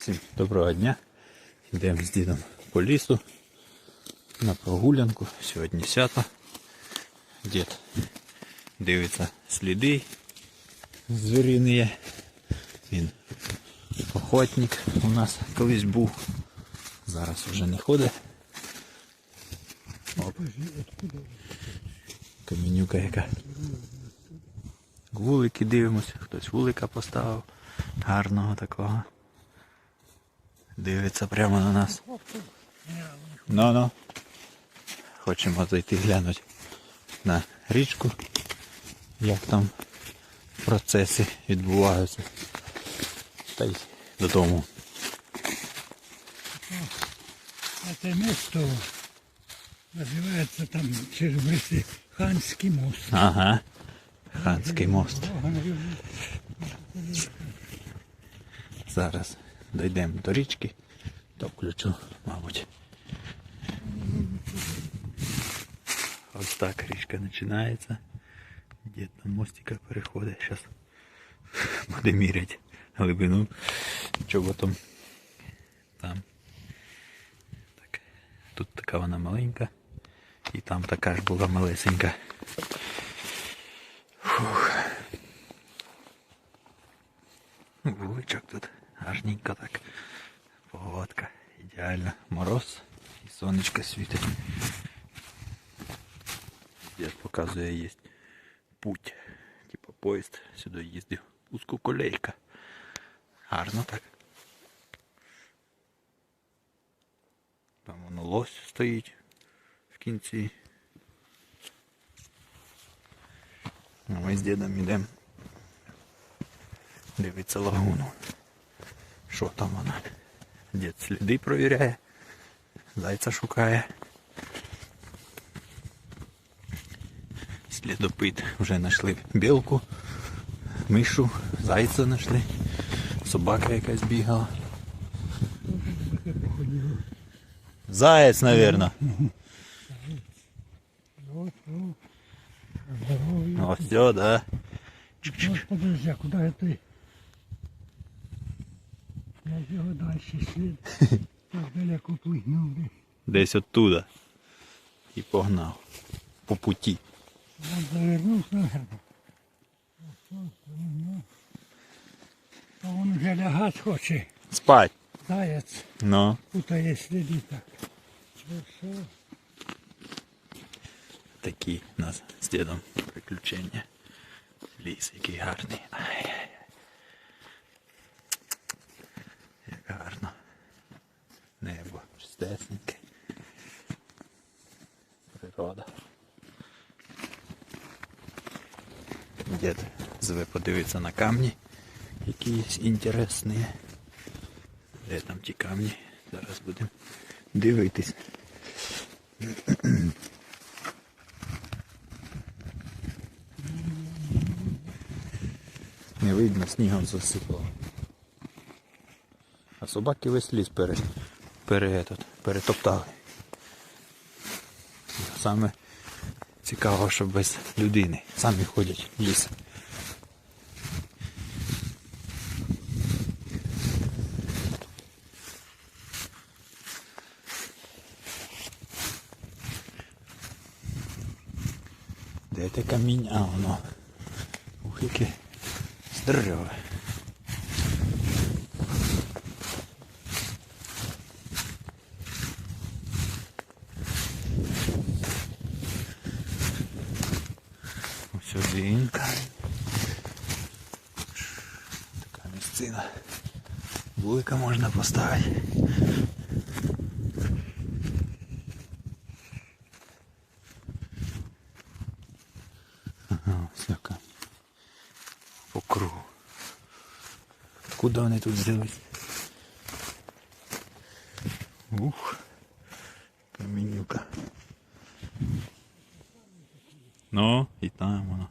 Всім доброго дня. Йдемо з дідом по лісу на прогулянку. Сьогодні свято. Дід дивиться сліди звіріні. Він охотник у нас колись був. Зараз вже не ходить. Оп. Камінюка яка. Вулики дивимося, хтось вулика поставив. Гарного такого. Дивиться прямо на нас. Ну ну. Хочемо зайти глянути на річку, як там процеси відбуваються. Та й додому. Це місто називається там Червриси Ханський мост. Ага. Ханський мост. Зараз дійдемо до річки, то включу, мабуть. Ось так річка починається. Дід на мостика переходить. Зараз буде міряти глибину чоботом. Там. Так. Тут така вона маленька. І там така ж була малесенька. Вуличок тут гарненько так. Погодка. Ідеально. Мороз і сонечко світить. Дід показує є путь. Типа поїзд сюди їздив. Узкоколейка. Гарно так. Там воно лось стоїть в кінці. А ми з дідом йдемо Дивиться лагуну. Що там вона? Дід сліди провіряє. Зайця шукає. Слідопит вже знайшли білку, мишу, зайця знайшли. Собака якась бігала. Заяць, мабуть. Ось, да. А куди ти? Його далі слід. Так далеко плигнув. десь. Оттуда. І погнав. По путі. Я завернув, наверное. А він вже лягати хоче. Спать. Заяць Ну. путає сліди так. Ну. Такі у нас з дідом приключення. Ліс який гарний. Ай-яй-яй. Як гарно. Небо. Природа. Дід зве подивитися на камні, якісь інтересні. Де там ті камні? Зараз будемо дивитись. Не видно, снігом засипало. А собаки весь ліс пере, пере, этот, перетоптали. Саме цікаво, що без людини. Самі ходять в ліс. Де те каміння? А, воно. Ух, яке здорове. Вулика можна поставити. Ага, ось яка. По кругу. Куди вони тут взялись? Ух. Камінюка. Ну, і там воно.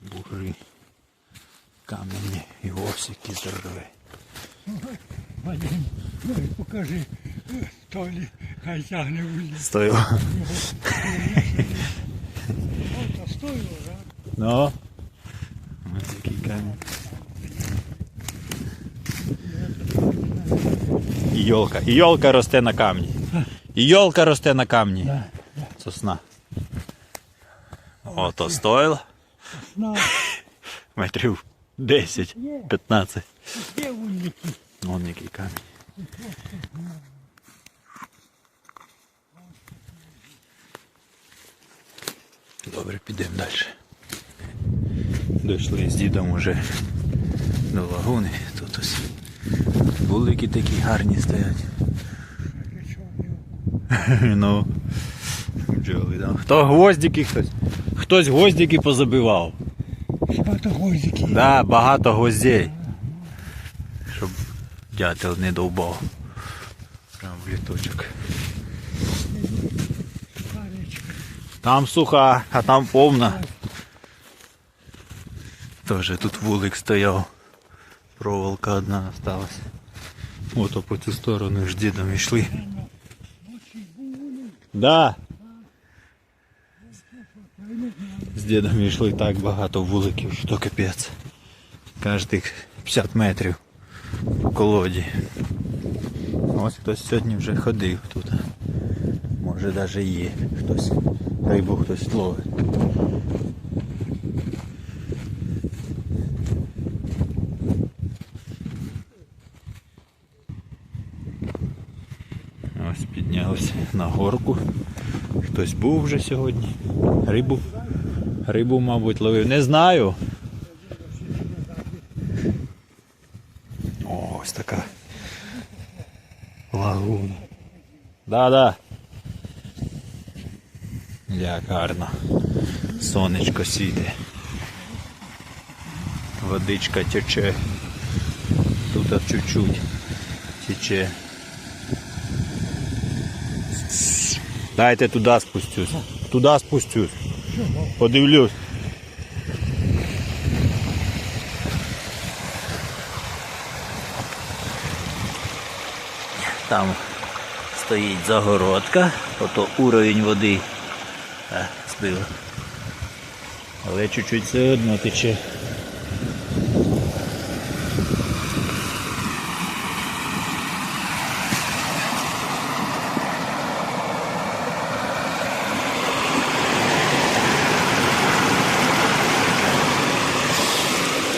Бугри. Камені і осики здорові. Вадим, ну і покажи, Толі, хай тягне в ліс. Стою. От, а стоїло, так? Ну. Ось який камінь. І йолка. І йолка росте на камні. І йолка росте на камні. Да. Сосна. Ото стоїло. На, Метрів 10-15. Де вулики? Вон який камінь. Добре, підемо далі. Дійшли з дідом уже до лагуни. Тут ось вулики такі гарні стоять. Ну, бджоли, да. Хто гвоздики хтось? Хтось гвоздики позабивав. Хіба то гвоздики? Да, багато гвоздей. Дятел не довбав. Прям в літочок. Там суха, а там повна. Тоже тут вулик стояв. Проволока одна осталась. Ото по цю сторону ж дідом йшли. Да. З дідом йшли так багато вуликів, що капець. Кожних 50 метрів по колоді. Ось хтось сьогодні вже ходив тут. Може навіть є хтось. Рибу хтось ловить. Ось піднялися на горку. Хтось був вже сьогодні. Рибу. Рибу, мабуть, ловив. Не знаю. О, ось така лагуна. Да-да. Як гарно. Сонечко світить. Водичка тече. Тут чуть-чуть тече. Дайте туди спустюсь. Туди спустюсь. Подивлюсь. Там стоїть загородка, ото уровень води а. Але чуть-чуть все одно тече.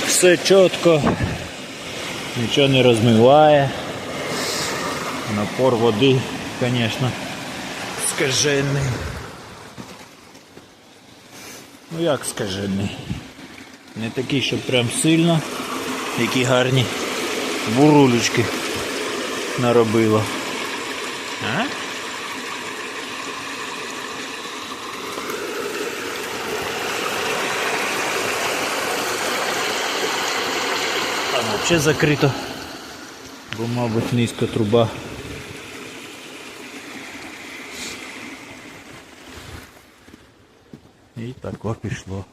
Все чітко, нічого не розмиває. Напор води, звісно, скажений. Ну як скажений? Не такий, щоб прям сильно, які гарні бурулечки наробило. А? Там взагалі закрито, бо, мабуть, низька труба. І тако пішло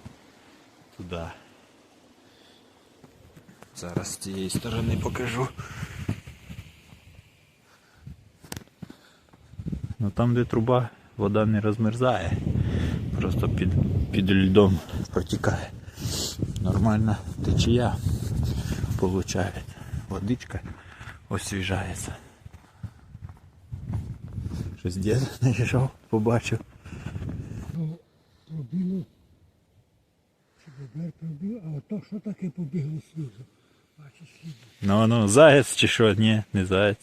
туди. Зараз з цієї сторони покажу. Ну там, де труба, вода не розмерзає, просто під, під льдом протікає. Нормальна течія получає. Водичка освіжається. Щось дід знайшов, побачив. Що таке побігло сльозу? Бачиш, сліди. Ну ну, заяць чи що? Ні, не заяць.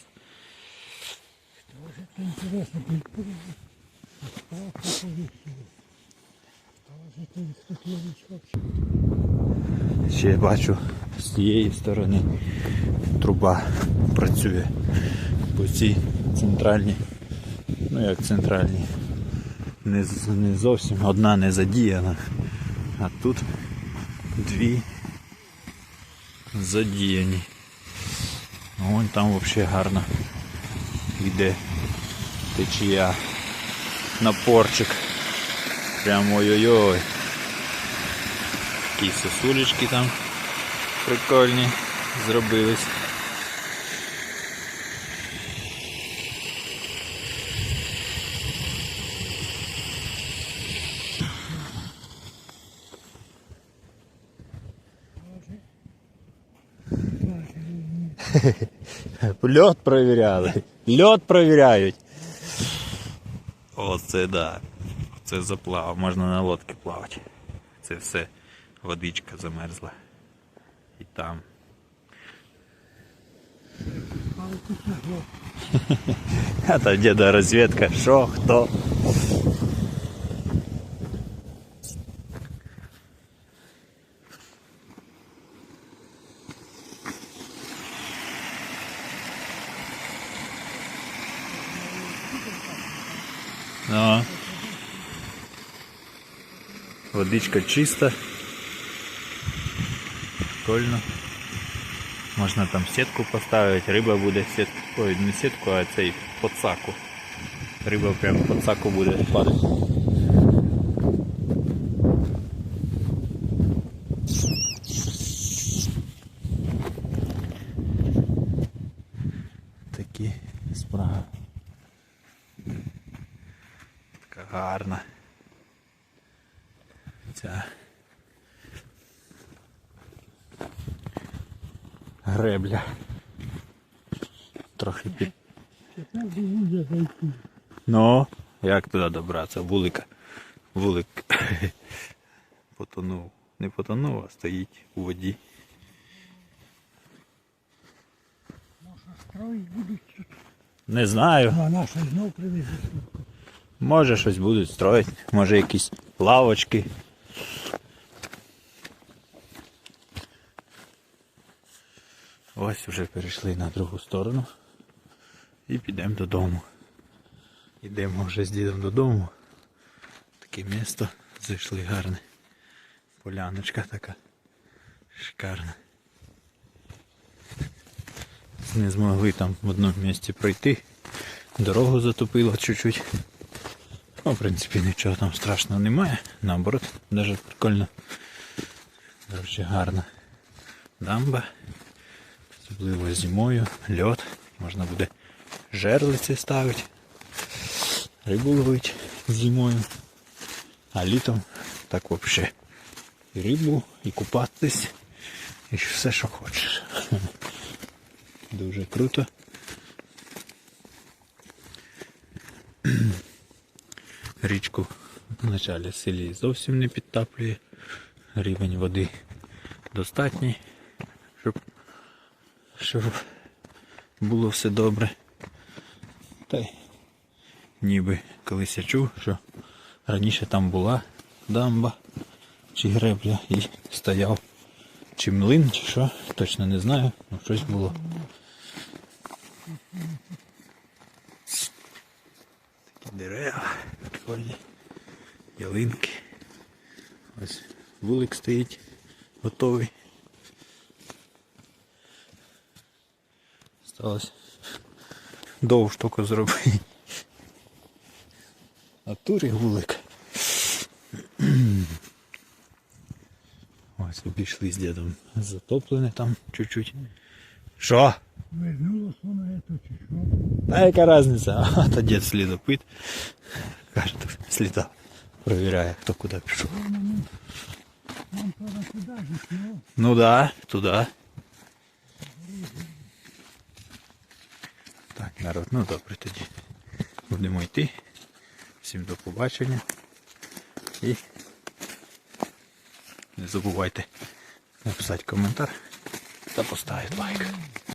Це інтересно. Ще бачу з цієї сторони труба працює. По цій центральній. Ну як центральній. Не, не зовсім одна не задіяна. А тут дві задіяні. Вон там взагалі гарно йде течія. Напорчик. Прям ой-ой-ой. Такі сосулечки там прикольні зробились. Льот провіряли. Льот провіряють. Оце да. Це заплав. Можна на лодці плавати. Це все водичка замерзла. І там. А там діда розвідка. Що, хто? Ну. Водичка чиста. Прикольно. Можна там сітку поставити, риба буде сітку. Ой, не сітку, а цей подсаку. Риба прям в подсаку буде падати. Такі справи. Така гарна. Ця гребля. Трохи під. Ну, як туди добратися? Вулика. Вулик потонув. Не потонув, а стоїть у воді. Може строїть будуть. Не знаю. Ну, а наша знов привезуть. Може щось будуть строїти, може якісь лавочки. Ось вже перейшли на другу сторону і підемо додому. Йдемо вже з дідом додому. Таке місто зайшли гарне. Поляночка така шикарна. Не змогли там в одному місці пройти. Дорогу затопило чуть-чуть. Ну, в принципі, нічого там страшного немає. Наоборот, навіть прикольно. Дуже гарна дамба. Особливо зимою, льот. Можна буде жерлиці ставити. Рибу ловити зимою. А літом так взагалі. І рибу, і купатись, і все, що хочеш. Дуже круто. Річку в началі селі зовсім не підтаплює. Рівень води достатній, щоб, щоб було все добре. Та й ніби колись я чув, що раніше там була дамба чи гребля і стояв чи млин, чи що, точно не знаю, але щось було. Такі дерева, прикольні, ялинки. Ось вулик стоїть, готовий. Осталось довгу штуку зробити. А турі вулик. Ось обійшли з дідом затоплене там чуть-чуть. Що? Вернулось воно ето чи що? Та яка різниця? А то дід слідопит. Каже, тут сліда провіряє, хто куди пішов. Ну. Да, туди. Так, народ, ну добре тоді. Будемо йти. Всім до побачення. І не забувайте написати коментар та поставити лайк.